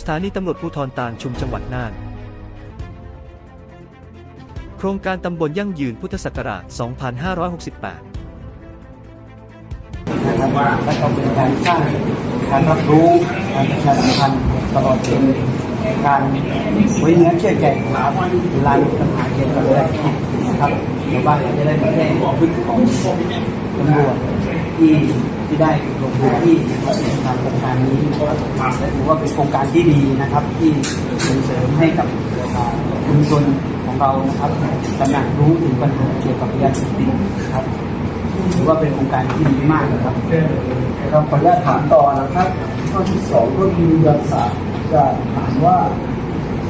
สถานีตำรวจภูธรตาลชุมจังหวัดน่าน โครงการตำบลยั่งยืนพุทธศักราช 2568นะครับและก็เป็นการสร้างการรับรู้การประชาสัมพันธ์ตลอดจนการไว้เนื้อเชื่อใจเวลามีปัญหาเกี่ยวกับอะไรนะครับชาวบ้านจะได้มาแจ้งพฤติของตำรวจ ที่ที่ได้ลงพื้นที่นะครับในทางโครงการนี้นะครับและถือว่าเป็นโครงการที่ดีนะครับ ที่ส่งเสริมให้กับชุมชนของเรานะครับตระหนักรู้ถึงปัญหาเกี่ยวกับยาเสพติดนะครับถือว่าเป็นโครงการที่ดีมากนะครับครับขออนุญาตถามต่อนะครับข้อที่สองก็คืออยากจะจะถามว่า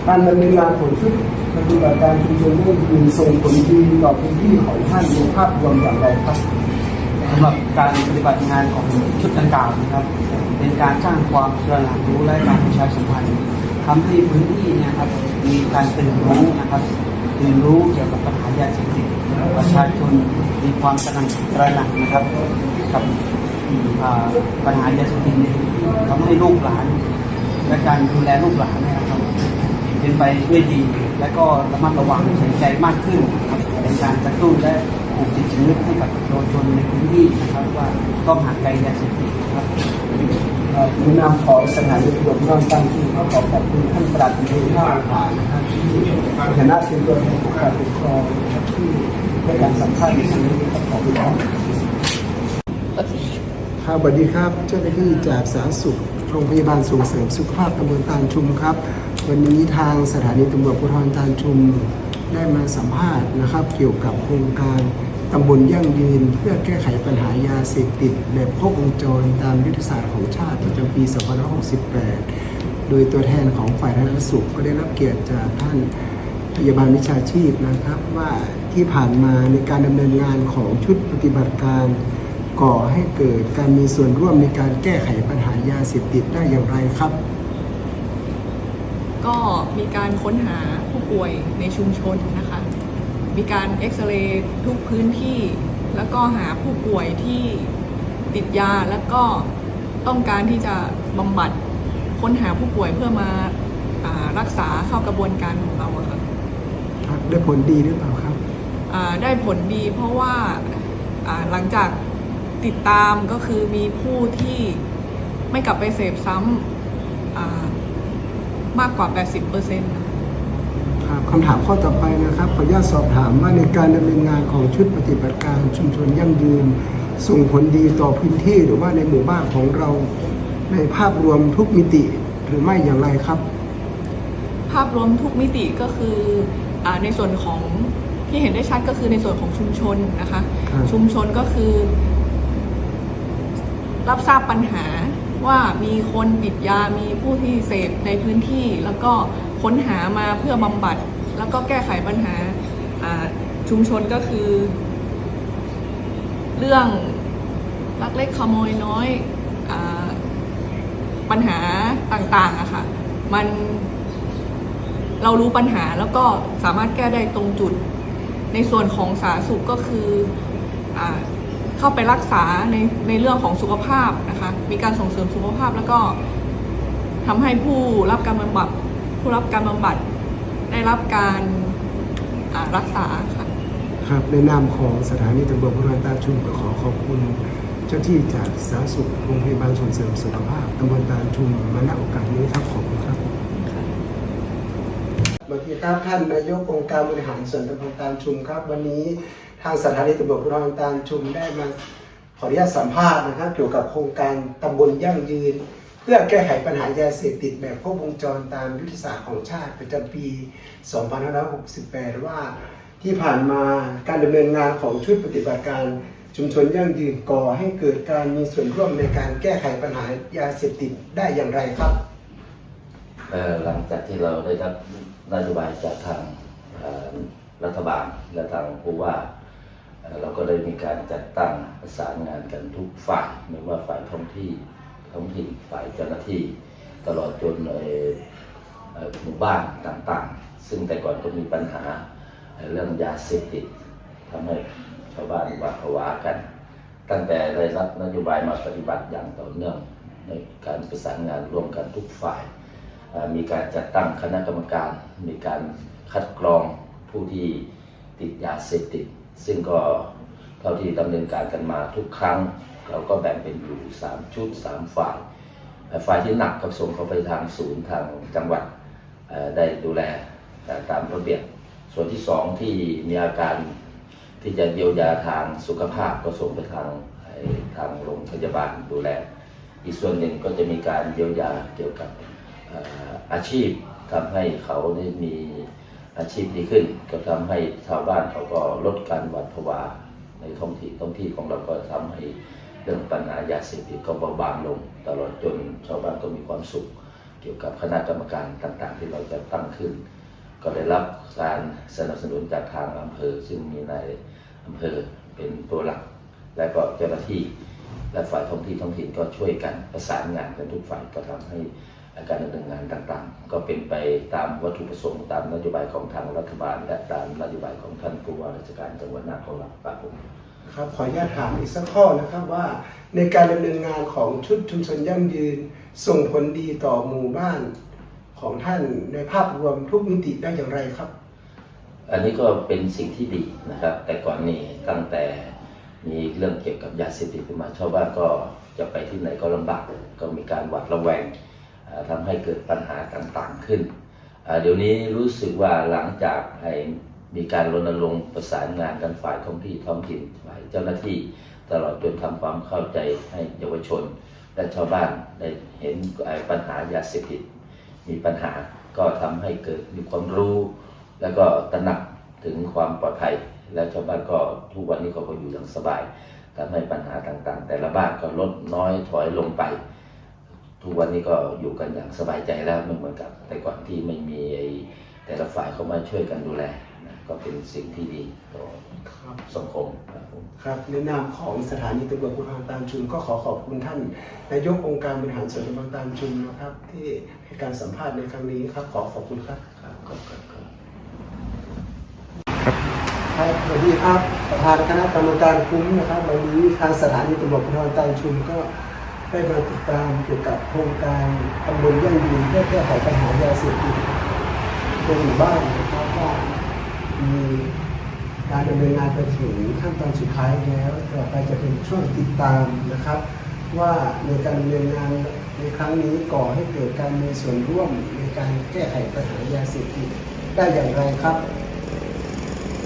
การดำเนินงานของชุดปฏิบัติการชุมชนร่วมมือส่งผลดีต่อพื้นที่ของท่านในภาพรวมอย่างไรครับ สำหรับการปฏิบัติงานของชุดดังกล่าวนะครับ เป็นการสร้างความตระหนักรู้และการประชาสัมพันธ์ทำให้พื้นที่เนยครับมีการตื่นรู้นะครับตื่นรู้เกี่ยวกับปัญหายาเสพติดประชาชนมีความตระหนักตระหนักนะครับกับปัญหายาเสพติดนพื้ทำให้ลูกหลาน และการดูแลลูกหลานเนะครับเป็นไปด้วยดี และก็ระมัดระวังใส่ใจมากขึ้นนะครับเป็นการกระตุ้นและ ปลูกจิตสำนึกให้กับเยาวชนในพื้นที่นะครับว่าต้องห่างไกลยาเสพติดนะครับเอ่อในนามของสถานีตำรวจนอนตั้งชื่อเขาขอขอบคุณท่านปลัดในหน้าผ่านนะครับที่ฐานะเป็นตัวแทนของการปกครองที่ได้การสัมภาษณ์ในครั้งนี้ครับขอบคุณครับครับสวัสดีครับเจ้าหน้าที่จากสาธารณสุขโรงพยาบาลส่งเสริมสุขภาพตำบลตาลชุมครับ วันนี้ทางสถานีตำรวจภูธรตาลชุมได้มาสัมภาษณ์นะครับ เกี่ยวกับโครงการ ตำบลยั่งยืน เพื่อแก้ไขปัญหายาเสพติด แบบครบวงจรตามยุทธศาสตร์ของชาติประจำปี2568 โดยตัวแทนของฝ่ายสาธารณสุขก็ได้รับเกียรติจากท่านพยาบาลวิชาชีพนะครับว่าที่ผ่านมาในการดำเนินงานของชุดปฏิบัติการ ก่อให้เกิดการมีส่วนร่วมในการแก้ไขปัญหายาเสพติดได้อย่างไรครับ ก็มีการค้นหาผู้ป่วยในชุมชนนะคะ มีการเอ็กซเรย์ทุกพื้นที่ แล้วก็หาผู้ป่วยที่ติดยาแล้วก็ต้องการที่จะบำบัดค้นหาผู้ป่วยเพื่อมาอ่ารักษาเข้ากระบวนการของเราอะค่ะครับได้ผลดีหรือเปล่าครับ อ่าได้ผลดีเพราะว่าอ่าหลังจากติดตามก็คือมีผู้ที่ไม่กลับไปเสพซ้ำอ่ามากกว่า 80%นะคะ ครับคำถามข้อต่อไปนะครับขออนุญาตสอบถามว่าในการดำเนินงานของชุดปฏิบัติการชุมชนยั่งยืน ส่งผลดีต่อพื้นที่หรือว่าในหมู่บ้านของเราในภาพรวมทุกมิติหรือไม่อย่างไรครับ ภาพรวมทุกมิติก็คืออาในส่วนของที่เห็นได้ชัดก็คือในส่วนของชุมชนนะคะครับชุมชนก็คือ รับทราบปัญหา ว่ามีคนติดยา มีผู้ที่เสพในพื้นที่ แล้วก็ค้นหามาเพื่อบำบัด แล้วก็แก้ไขปัญหาชุมชนก็คือ เรื่องลักเล็กขโมยน้อยอปัญหาต่างๆอะค่ะ มันเรารู้ปัญหาแล้วก็สามารถแก้ได้ตรงจุด ในส่วนของสาธารณสุขก็คืออ เข้าไปรักษาในในเรื่องของสุขภาพนะคะ มีการส่งเสริมสุขภาพแล้วก็ทำให้ผู้รับการบำบัดผู้รับการบำบัดได้รับการอ่ารักษาค่ะครับในนามของสถานีตำรวจภูธรตาชุมก็ขอขอบคุณเจ้าที่จากสาธารณสุขโรงพยาบาลส่งเสริมสุขภาพตำบลตาชุมมาณโอกาสนี้ครับขอบคุณครับสวัสดีครับท่านนายกองค์การบริหารส่วนตำบลตาชุมครับ วันนี้ ทางสถานีตำรวจภูธรตาชุมได้มาขออนุญาตสัมภาษณ์นะครับเกี่ยวกับโครงการตำบลยั่งยืน เพื่อแก้ไขปัญหายาเสพติดแบบครบวงจรตามยุทธศาสตร์ของชาติประจำปี 2568 ว่าที่ผ่านมาการดำเนินงานของชุดปฏิบัติการชุมชนยั่งยืนก่อให้เกิดการมีส่วนร่วมในการแก้ไขปัญหายาเสพติดได้อย่างไรครับหลังจากที่เราได้รับนโยบายจากทางรัฐบาลและทางผู้ว่า เราก็ได้มีการจัดตั้งประสานงานกันทุกฝ่ายไม่ว่าฝ่ายท้องที่ท้องถิ่นฝ่ายเจ้าหน้าที่ ตลอดจนหมู่บ้านต่างๆ ซึ่งแต่ก่อนก็มีปัญหาเรื่องยาเสพติดทำให้ชาวบ้านหวาดผวากัน ตั้งแต่ได้รับนโยบายมาปฏิบัติอย่างต่อเนื่องในการประสานงานร่วมกันทุกฝ่าย มีการจัดตั้งคณะกรรมการ มีการคัดกรองผู้ที่ติดยาเสพติด ซึ่งก็เท่าที่ดำเนินการกันมาทุกครั้ง เราก็แบ่งเป็นอยู่ 3 ชุด 3 ฝ่าย ฝ่ายที่หนักก็ส่งเข้าไปทางศูนย์ทางจังหวัดได้ดูแลเอ่ตามระเบียบส่วนที่สองที่มีอาการที่จะเยียวยาทางสุขภาพก็ส่งไปทางทางโรงพยาบาลดูแล อีกส่วนหนึ่งก็จะมีการเยียวยาเกี่ยวกับเอ่ออาชีพทำให้เขาได้มี อาชีพดีขึ้น ก็ทำให้ชาวบ้านเขาก็ลดการหวาดผวาในท้องที่ท้องที่ของเราก็ทำให้เรื่องปัญหายาเสพติดก็เบาบางลง ตลอดจนชาวบ้านก็มีความสุข เกี่ยวกับคณะกรรมการต่างๆ ที่เราจะตั้งขึ้น ก็ได้รับการสนับสนุนจากทางอำเภอ ซึ่งมีนายอำเภอเป็นตัวหลัก และก็เจ้าหน้าที่และฝ่ายท้องที่ท้องถิ่นก็ช่วยกันประสานงานกันทุกฝ่ายก็ทำให้ การดำเนินงานต่างๆ ก็เป็นไปตามวัตถุประสงค์ตามนโยบายของทางรัฐบาล และตามนโยบายของท่านผู้ว่าราชการจังหวัดน่านของเราครับผมครับขออนุญาตถามอีกสักข้อนะครับว่า ในการดำเนินงานของชุดชุมชนยั่งยืน ส่งผลดีต่อหมู่บ้านของท่านในภาพรวมทุกมิติได้อย่างไรครับ อันนี้ก็เป็นสิ่งที่ดีนะครับ แต่ก่อนนี้ตั้งแต่มีเรื่องเกี่ยวกับยาเสพติดขึ้นมาชาวบ้านก็จะไปที่ไหนก็ลำบากก็มีการหวาดระแวงอ่า ทำให้เกิดปัญหาต่างๆขึ้น เดี๋ยวนี้รู้สึกว่าหลังจากมีการรณรงค์ประสานงานกันฝ่ายท้องที่ท้องถิ่นฝ่ายเจ้าหน้าที่ตลอดจนทำความเข้าใจให้เยาวชน และชาวบ้านได้เห็นปัญหายาเสพติดมีปัญหาก็ทำให้เกิดมีความรู้ แล้วก็ตระหนักถึงความปลอดภัย และชาวบ้านก็ทุกวันนี้เขาก็อยู่อย่างสบายทำให้ปัญหาต่างๆ แต่ละบ้านก็ลดน้อยถอยลงไป ทุกวันนี้ก็อยู่กันอย่างสบายใจแล้วไม่เหมือนกับ แต่ก่อนที่ไม่มีไอ้แต่ละฝ่ายเข้ามาช่วยกันดูแลนะก็เป็นสิ่งที่ดีต่อครับ สังคมครับผม ครับในนามของสถานีตำรวจภูธรตามชุมก็ขอขอบคุณท่านนายกองค์การบริหารส่วนตำบลตามชุมนะครับ ที่ให้การสัมภาษณ์ในครั้งนี้ครับ ขอขอบคุณครับครับขอบคุณครับ ครับสวัสดีครับประธานคณะกรรมการคุ้มนะครับวันนี้ทางสถานีตำรวจภูธรตามชุมก็ ได้มาติดตามเกี่ยวกับโครงการตำบลยั่งยืนเพื่อแก้ไขปัญหายาเสพติดในหมู่บ้านนะครับว่ามีการดำเนินงานไปถึงขั้นตอนสุดท้ายแล้วต่อไปจะเป็นช่วงติดตามนะครับ ว่าในการดำเนินงานในครั้งนี้ก่อให้เกิดการมีส่วนร่วมในการแก้ไขปัญหายาเสพติดได้อย่างไรครับ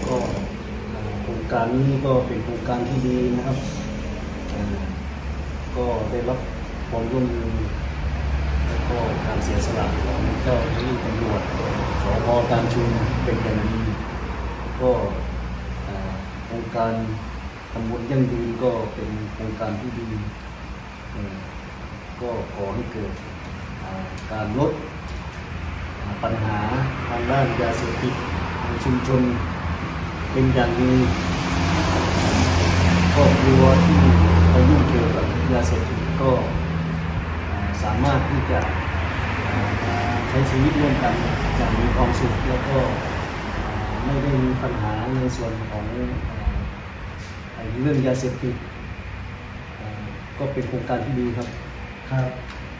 ก็โครงการนี้ก็เป็นโครงการที่ดีนะครับ ก็ได้รับความร่วมมือแล้วก็การเสียสละของเจ้าหน้าที่ตำรวจสพการชุมเป็นอย่างดีก็อ่อโครงการตำบลยั่งยืนก็เป็นโครงการที่ดีก็ขอให้เกิดการลดปัญหาทางด้านยาเสพติดในชุมชนเป็นอย่างดีครอบครัวที่ ไปยุ่งเกี่ยวกับยาเสพติดก็สามารถที่จะใช้ชีวิตร่วมกันอย่างมีความสุขแล้วก็ไม่ได้มีปัญหาในส่วนของเรื่องยาเสพติดก็เป็นโครงการที่ดีครับครับ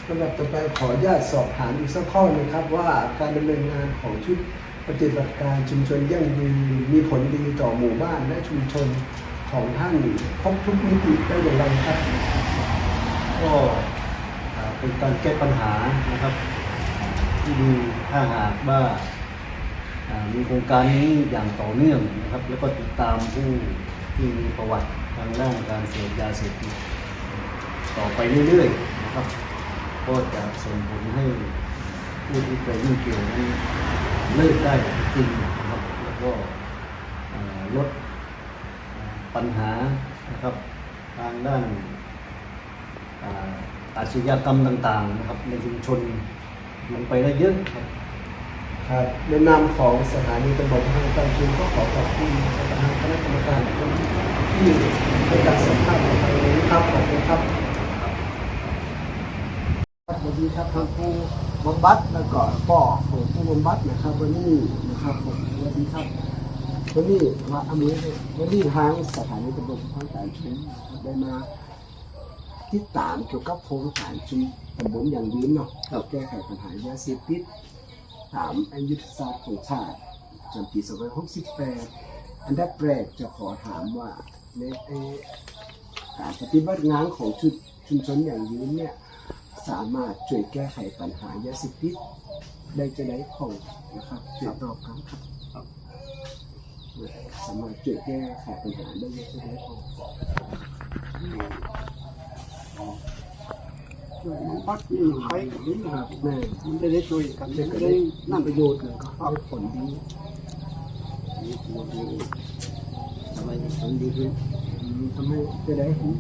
สำหรับต่อไปขออนุญาตสอบถามอีกสักข้อหนึงครับว่าการดำเนินงานของชุดปฏิบัติการชุมชนยั่งยืนมีผลดีต่อหมู่บ้านและชุมชน ของท่านครบทุกมิติได้อย่างไรครับ ก็เป็นการแก้ปัญหานะครับที่ดีถ้าหากว่ามีโครงการนี้อย่างต่อเนื่องนะครับ แล้วก็ติดตามผู้ที่มีประวัติทางด้านการเสพยาเสพติดต่อไปเรื่อยๆนะครับ ก็จะส่งผลให้ผู้ที่ไปยุ่งเกี่ยวนั้เลิกได้จริงนะครับ แล้วก็ลด ปัญหานะครับทางด้านอ่าอาชญากรรมต่างๆนะครับในชุมชนลงไปได้เยอะครับครับในนามของสถานีตำรวจทางการชุมก็ขอขอบคุณประธานคณะกรรมการทุกท่านที่ให้การสัมภาษณ์ในครั้งนี้ครับขอบคุณครับสวัสดีครับทางผู้บำบัดแล้วก็ป่อของผู้บำบัดนะครับวันนี้นะครับผมสวัสดีครับ วันนี้มาอเมริกวันนี้ทางสถานีตำรวจทางการชุมนะครับได้มาติดตามเกี่ยวกับโครงการชุมตำบลอย่างยืนเนาะแก้ไขปัญหายาเสพติดถามอายุทธศาสตร์ของชาติจนปี2568 อันดับแรกจะขอถามว่าในเอ่อการปฏิบัติงานของชุดชุมชนอย่างยืนเนี่ยสามารถช่วยแก้ไขปัญหายาเสพติดได้จะได้ของนะครับช่วยตอบครับครับ สามารถช่วยแก้ไขปัญหาได้จะได้ของมันปักนี่ใครกับนี่ครับมันจะได้ช่วยกันจะได้นั่นั่นนประโยชน์เลยก็ได้ผลดีทำไมผลดีขึ้นอืมทำให้จะได้เห็น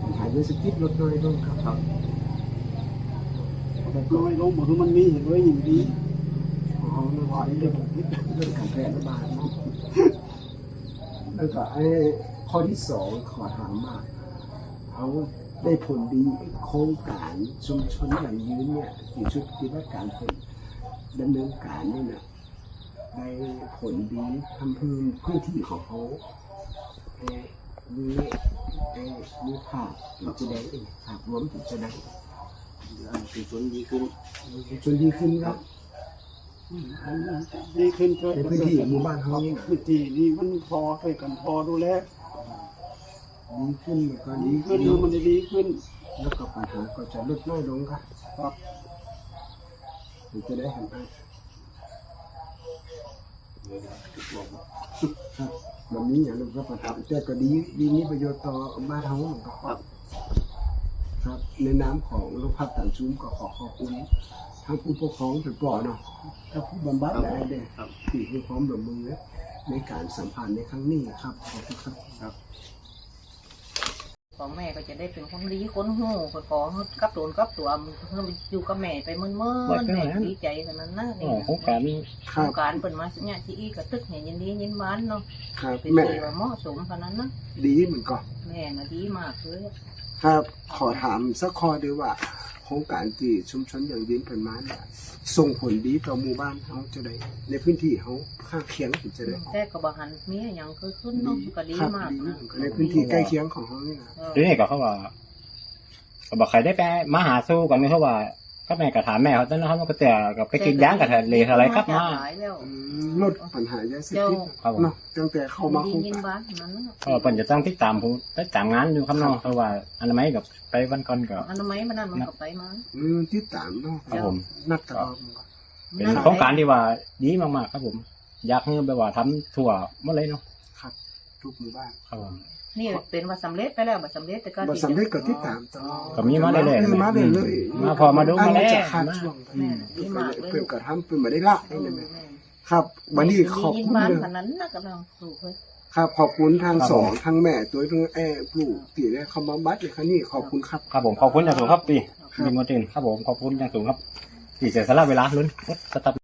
ปัญหายาเสพติดลดน้อยลงครับครับล้วก็น้อยลงบอกว่ามันมีเห็นไว้อย่างดี เอาเรื่องเรื่องเรื่องการแพร่ระบาดเนาะแล้วก็ไอ้ข้อที่สองขอถามว่าเอาได้ผลดีโครงการชุมชนอย่างยืนเนี่ยที่ชุดปฏิบัติการผลดำเนินการนี่นะได้ผลดีทำพื้นพื้นที่ของเขาเอมีเอมีภาพถึงจะได้ภาพรวมถึงจะได้เป็นส่วนดีขึ้นจนดีขึ้นครับ ดีขึ้นก็ในพื้นที่หมู่บ้านเขานี่นะพื้นที่นี่มันพอไปกันพอดูแลดีขึ้นแล้วก็ดีดีขึ้ขึ้นนมันจะดีขึ้น แล้วก็ปัญหาก็จะลดน้อยลงครับครับถึงจะได้เห็นภาพครับแบบนี้อย่างนั้นก็ปัญหาแต่ก็ดีดีมีประโยชน์ต่อบ้านเขาเหมือนกันครับ ครับในน้ำของโรงพักตันชุมก็ขอขอบคุณ ทั้งผู้ปกครองเป็นปล่อเนาะถ้าผู้บำบัดอะไรเด็ที่ให้ความร่วมมือในการสัมพันธ์ในครั้งนี้ครับขอบคุณครับของแม่ก็จะได้เป็นคนดีคนหูคนกองกับตัวกับตัวมันเพิ่มอยู่กับแม่ไปเมื่อเมื่อแม่ดีใจขนาดนั้นนะนี่โครงการคโครัรบงการเปิดมาสัญญาที่อีกระตึกเห็นยินดียินบ้านเนาะครับเป็นแม่ที่ว่าเหมาะสมขนาดนั้นนะดีเหมือนกันแม่น่ะดีมากเลยครับ ขอถามสักข้อด้วยว่า โครงการที่ชุมชนอย่างยืนเพิ่นมาเนี่ยส่งผลดีต่อหมู่บ้านเขาจะได้ในพื้นที่เขาข้างเคียงถึงจะได้แต่ก็บหันมีอย่างเกิดขึ้นเนาะก็ดีครับมากดีนะในพื้นที่ใกล้เคียงของเขานี่นะเออทีนี้ก็เขาว่าก็บอกใครได้ไปมาหาสู้กันไม่เขาว่า ก็แม่ก็ถามแม่เขาตอนนั้นเขาก็เตะกับไปกินย่างกับทะเลอะไรครับมาหลายแล้วอืมลดปัญหายาเสพติดครับผมเนาะตั้งแต่เข้ามาดีโครงยินการบ้านนั้นนะก็เพิ่นจะต้องติดตามผู้ติดตามงานอยู่ครับเนาะเพราะว่าอนามัยกับไปวันก่อนก็อันนั้นไหมมันนั่นมันก็ไปมาอืมที่ตามเนาะครับผมนักตลอดเป็นโครงการที่ว่าดีมากๆครับผม อยากให้แบบว่าทำทั่วหมดเลยเนาะครับทุกหมู่บ้านครับผม นี่เป็นว่าสำเร็จไปแล้วบ่สำเร็จแต่ก็บ่สำเร็จก็ติดตามตลอดก็มีมาเรื่อยๆมาเรื่อยๆมาพอมาดูมาแล้วจะขาดช่วงไปแม่ดีมากเลยเพิ่นกระทำเพิ่นบ่ได้ละเอนี่อแหละแม่ครับวันนี้ขอบยินคุณบ้านเลยขนาดนั้นนะกำลังสูกเลยครับขอบคุณทางครับสองผมทางแม่ตัวทั้งแอบปลูกที่ได้เข้ามาบัดเลยครับนี่ขอบคุณครับครับผมขอบคุณอย่างสูงครับพี่ครับมีโมจินครับผมขอบคุณอย่างสูงครับที่เสียสละเวลาลุ้นสตับ